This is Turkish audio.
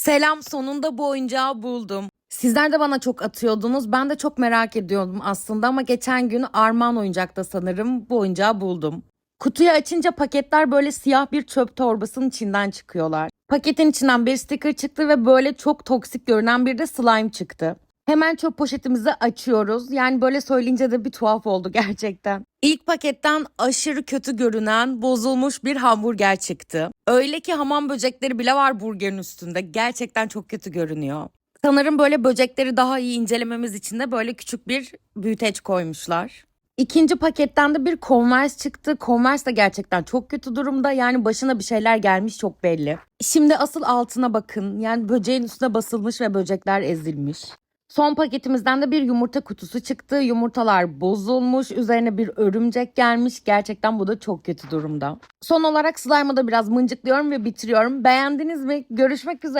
Selam sonunda bu oyuncağı buldum. Sizler de bana çok atıyordunuz. Ben de çok merak ediyordum aslında ama geçen gün Arman oyuncakta sanırım bu oyuncağı buldum. Kutuyu açınca paketler böyle siyah bir çöp torbasının içinden çıkıyorlar. Paketin içinden bir sticker çıktı ve böyle çok toksik görünen bir de slime çıktı. Hemen çöp poşetimizi açıyoruz. Yani böyle söyleyince de bir tuhaf oldu gerçekten. İlk paketten aşırı kötü görünen bozulmuş bir hamburger çıktı. Öyle ki hamam böcekleri bile var burgerin üstünde. Gerçekten çok kötü görünüyor. Sanırım böyle böcekleri daha iyi incelememiz için de böyle küçük bir büyüteç koymuşlar. İkinci paketten de bir Converse çıktı. Converse de gerçekten çok kötü durumda. Yani başına bir şeyler gelmiş çok belli. Şimdi asıl altına bakın. Yani böceğin üstüne basılmış ve böcekler ezilmiş. Son paketimizden de bir yumurta kutusu çıktı. Yumurtalar bozulmuş. Üzerine bir örümcek gelmiş. Gerçekten bu da çok kötü durumda. Son olarak slime'ı da biraz mıncıklıyorum ve bitiriyorum. Beğendiniz mi? Görüşmek üzere.